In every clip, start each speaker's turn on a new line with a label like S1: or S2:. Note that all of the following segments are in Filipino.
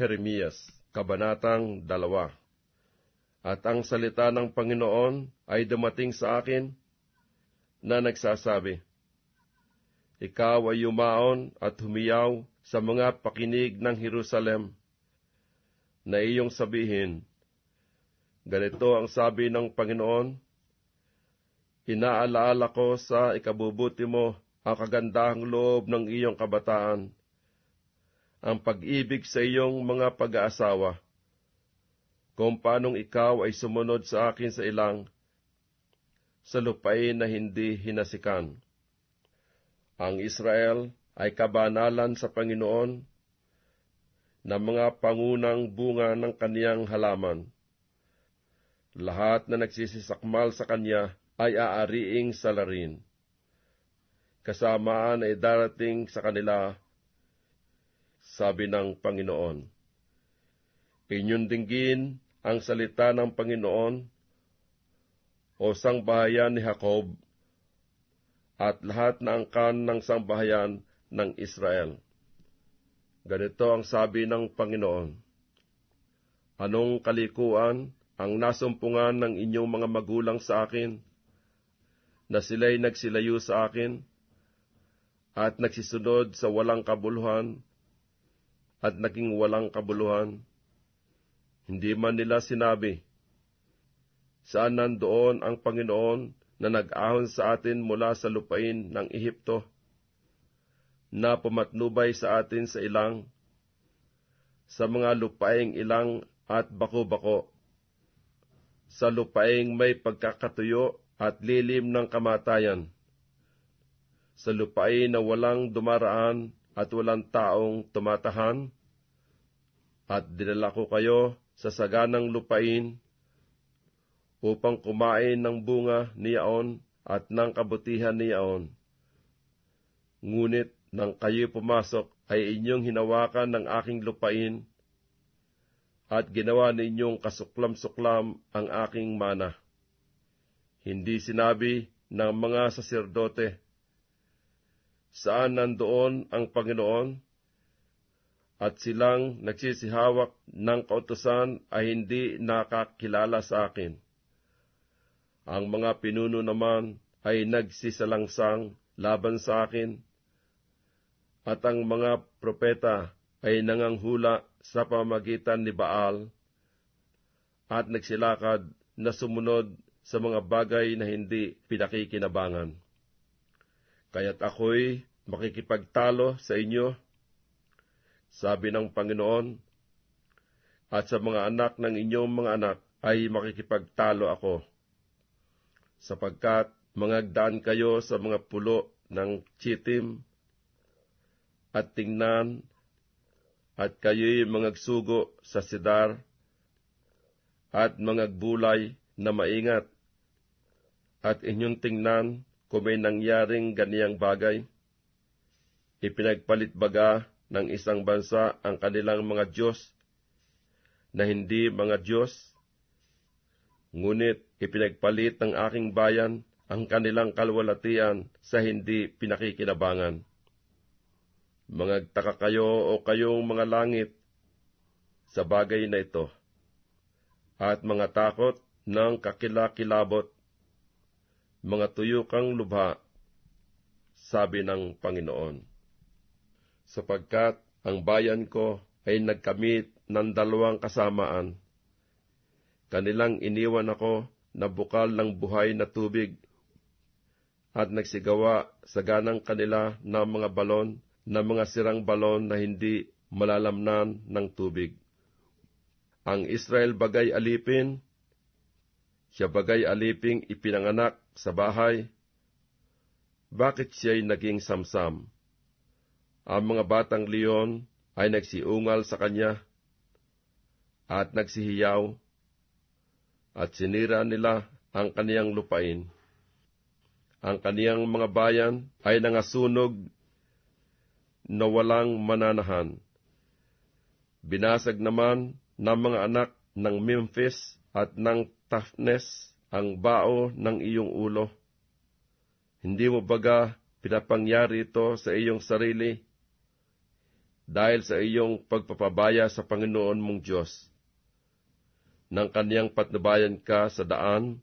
S1: Jeremias, Kabanatang 2 At ang salita ng Panginoon ay dumating sa akin na nagsasabi, Ikaw ay yumaon at humiyaw sa mga pakinig ng Jerusalem na iyong sabihin, Ganito ang sabi ng Panginoon, Inaalaala ko sa ikabubuti mo ang kagandahang loob ng iyong kabataan, ang pag-ibig sa iyong mga pag-aasawa, kung paanong ikaw ay sumunod sa akin sa ilang, sa lupain na hindi hinasikan. Ang Israel ay kabanalan sa Panginoon na mga pangunang bunga ng kaniyang halaman. Lahat na nagsisisakmal sa kanya ay aariing salarin. Kasamaan ay darating sa kanila, sabi ng Panginoon. Inyong dinggin ang salita ng Panginoon o sangbahayan ni Jacob at lahat na angkan ng sangbahayan ng Israel. Ganito ang sabi ng Panginoon, Anong kalikuan ang nasumpungan ng inyong mga magulang sa akin, na sila'y nagsilayo sa akin, at nagsisunod sa walang kabuluhan, at naging walang kabuluhan. Hindi man nila sinabi, Saan nandoon ang Panginoon na nag-ahon sa atin mula sa lupain ng Ehipto? na pumatnubay sa atin sa ilang, sa mga lupaing ilang at bako-bako, sa lupaing may pagkakatuyo at lilim ng kamatayan, sa lupain na walang dumaraan at walang taong tumatahan, at dinala ko kayo sa saganang lupain upang kumain ng bunga niyaon at ng kabutihan niyaon. Ngunit nang kayo pumasok ay inyong hinawakan ng aking lupain at ginawa ninyong kasuklam-suklam ang aking mana. Hindi sinabi ng mga saserdote, Saan nandoon ang Panginoon? At silang nagsisihawak ng kautosan ay hindi nakakilala sa akin. Ang mga pinuno naman ay nagsisalangsang laban sa akin at ang mga propeta ay nanganghula sa pamagitan ni Baal at nagsilakad na sumunod sa mga bagay na hindi pinakikinabangan. Kaya't ako'y makikipagtalo sa inyo, sabi ng Panginoon, at sa mga anak ng inyong mga anak ay makikipagtalo ako, sapagkat mangagdaan kayo sa mga pulo ng chitim at tingnan at kayo'y mangagsugo sa sidar at mangagbulay na maingat at inyong tingnan kung may nangyaring ganiyang bagay. Ipinagpalit baga ng isang bansa ang kanilang mga Diyos na hindi mga Diyos, ngunit ipinagpalit ng aking bayan ang kanilang kalwalatian sa hindi pinakikinabangan. Mangagtaka kayo o kayong mga langit sa bagay na ito, at mga takot ng kakilakilabot, mga tuyukang lubha, sabi ng Panginoon. Sapagkat ang bayan ko ay nagkamit ng dalawang kasamaan. Kanilang iniwan ako na bukal ng buhay na tubig at nagsigawa sa ganang kanila ng mga balon na mga sirang balon na hindi malalamnan ng tubig. Ang Israel bagay alipin, siya bagay aliping ipinanganak sa bahay, bakit siya'y naging samsam? Ang mga batang leon ay nagsiungal sa kanya at nagsihiyaw at sinira nila ang kaniyang lupain. Ang kaniyang mga bayan ay nangasunog na walang mananahan. Binasag naman ng mga anak ng Memphis at ng Taphnes ang bao ng iyong ulo. Hindi mo baga pinapangyari ito sa iyong sarili dahil sa iyong pagpapabaya sa Panginoon mong Diyos. Nang kaniyang patnubayan ka sa daan,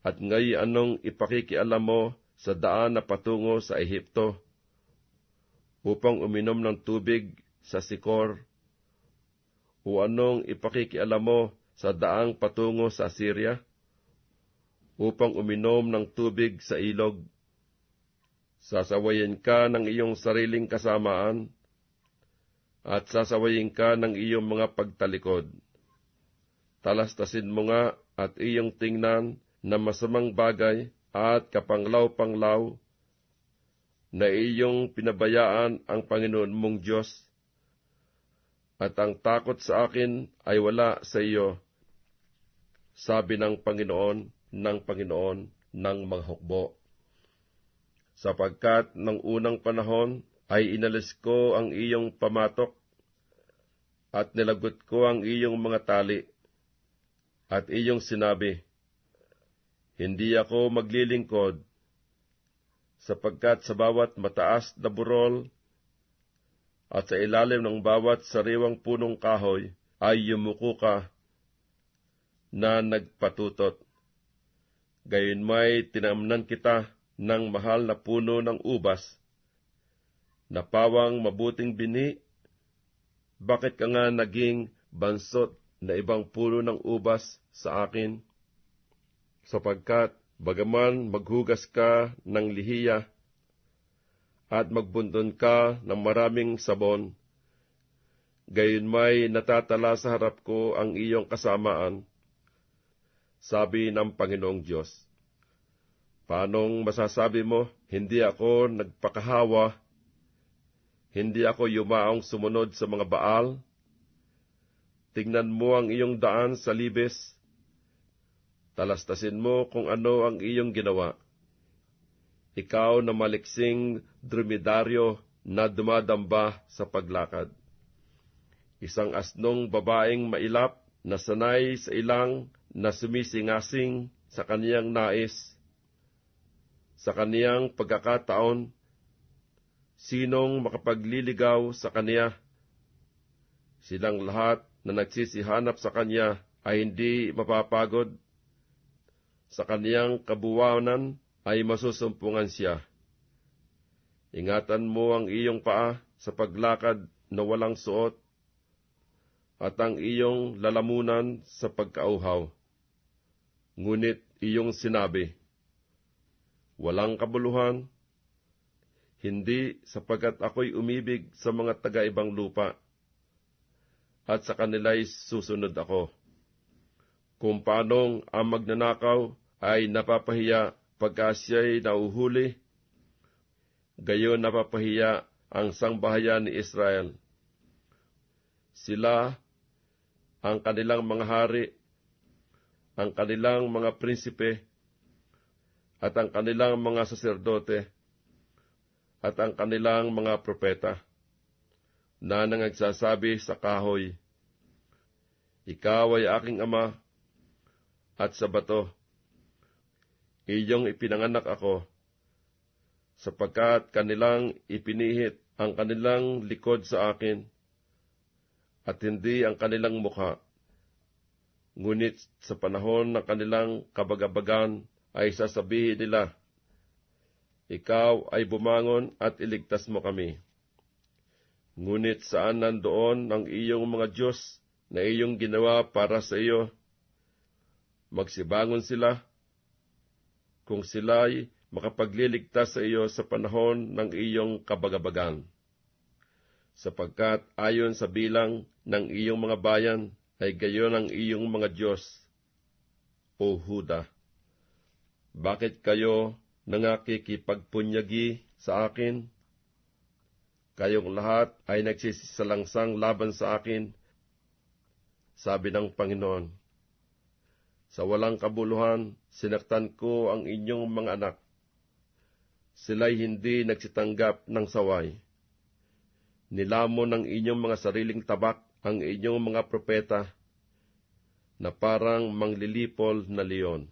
S1: at ngayon anong ipakikialam mo sa daan na patungo sa Ehipto, upang uminom ng tubig sa Sikor, o anong ipakikialam mo sa daang patungo sa Assyria, upang uminom ng tubig sa ilog. Sasawayin ka ng iyong sariling kasamaan, at sasawayin ka ng iyong mga pagtalikod. Talastasin mo nga at iyong tingnan na masamang bagay at kapanglaw-panglaw na iyong pinabayaan ang Panginoon mong Diyos, at ang takot sa akin ay wala sa iyo, sabi ng Panginoon ng Panginoon ng mga hukbo. Sapagkat ng unang panahon ay inalis ko ang iyong pamatok at nilagot ko ang iyong mga tali at iyong sinabi, Hindi ako maglilingkod sapagkat sa bawat mataas na burol at sa ilalim ng bawat sariwang punong kahoy ay yumuko ka na nagpatutot. Gayon may tinamnan kita ng mahal na puno ng ubas, na pawang mabuting bini, bakit ka nga naging bansot na ibang puno ng ubas sa akin? Sapagkat bagaman maghugas ka ng lihiya at magbundon ka ng maraming sabon, gayon may natatala sa harap ko ang iyong kasamaan, sabi ng Panginoong Diyos. Paanong masasabi mo, hindi ako nagpakahawa, hindi ako yumaong sumunod sa mga baal? Tingnan mo ang iyong daan sa libes, talastasin mo kung ano ang iyong ginawa. Ikaw na maliksing dromedaryo na dumadamba sa paglakad. Isang asnong babaeng mailap na sanay sa ilang na sumisingasing sa kaniyang nais. Sa kaniyang pagkakataon, sinong makapagliligaw sa kaniya? Silang lahat na nagsisihanap sa kanya ay hindi mapapagod. Sa kaniyang kabuwanan ay masusumpungan siya. Ingatan mo ang iyong paa sa paglakad na walang suot at ang iyong lalamunan sa pagkauhaw. Ngunit iyong sinabi, Walang kabuluhan, hindi sapagkat ako'y umibig sa mga taga-ibang lupa, at sa kanila'y susunod ako. Kung paanong ang magnanakaw ay napapahiya pagka siya'y nauhuli, gayon napapahiya ang sangbahayan ni Israel. Sila, ang kanilang mga hari, ang kanilang mga prinsipe, at ang kanilang mga saserdote, at ang kanilang mga propeta, na nangagsasabi sa kahoy, Ikaw ay aking ama, at sa bato, iyong ipinanganak ako, sapagkat kanilang ipinihit ang kanilang likod sa akin, at hindi ang kanilang mukha Ngunit sa panahon ng kanilang kabagabagan ay sasabihin nila, Ikaw ay bumangon at iligtas mo kami. Ngunit saan nandoon ang iyong mga Diyos na iyong ginawa para sa iyo? Magsibangon sila kung sila'y makapagliligtas sa iyo sa panahon ng iyong kabagabagan. Sapagkat ayon sa bilang ng iyong mga bayan, ay gayon ang iyong mga Diyos, O Huda. Bakit kayo nangakikipagpunyagi sa akin? Kayong lahat ay nagsisisalangsang laban sa akin, sabi ng Panginoon. Sa walang kabuluhan, sinaktan ko ang inyong mga anak. Sila'y hindi nagsitanggap ng saway. Nilamon ng inyong mga sariling tabak ang inyong mga propeta na parang manglilipol na leon.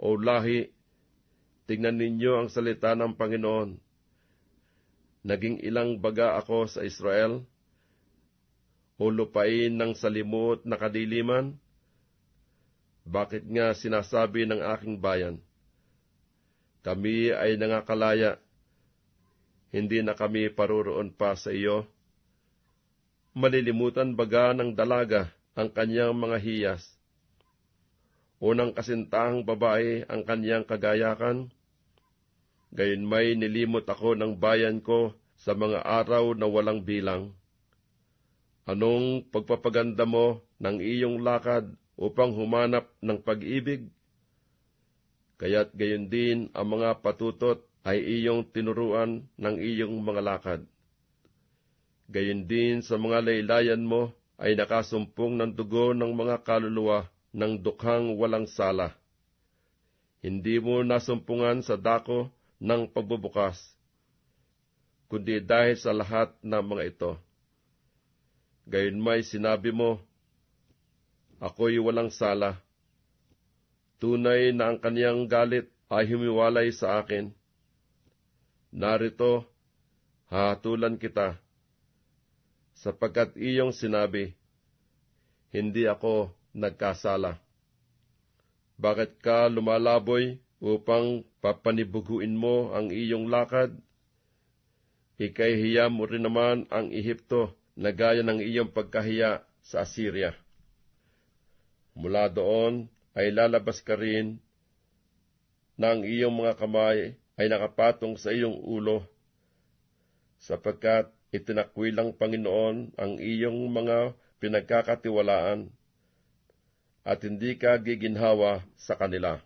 S1: O lahi, tingnan ninyo ang salita ng Panginoon. naging ilang baga ako sa Israel? O lupain ng salimot na kadiliman? Bakit nga sinasabi ng aking bayan, kami ay nangakalaya, hindi na kami paroroon pa sa iyo? Malilimutan baga ng dalaga ang kanyang mga hiyas? Unang kasintahang babae ang kanyang kagayakan? Gayon may nilimot ako ng bayan ko sa mga araw na walang bilang. Anong pagpapaganda mo ng iyong lakad upang humanap ng pag-ibig? Kaya't gayon din ang mga patutot ay iyong tinuruan ng iyong mga lakad. Gayon din sa mga laylayan mo ay nakasumpong ng dugo ng mga kaluluwa ng dukhang walang sala. Hindi mo nasumpungan sa dako ng pagbubukas, kundi dahil sa lahat ng mga ito. Gayon may sinabi mo, Ako'y walang sala. Tunay na ang kaniyang galit ay humiwalay sa akin. Narito, hahatulan kita, sapagkat iyong sinabi, hindi ako nagkasala. Bakit ka lumalaboy upang papanibuguin mo ang iyong lakad? Ikahiya mo rin naman ang Ehipto na gaya ng iyong pagkahiya sa Assyria. Mula doon ay lalabas ka rin na ang iyong mga kamay ay nakapatong sa iyong ulo, sapagkat itinakwilang Panginoon ang iyong mga pinagkakatiwalaan at hindi ka giginhawa sa kanila.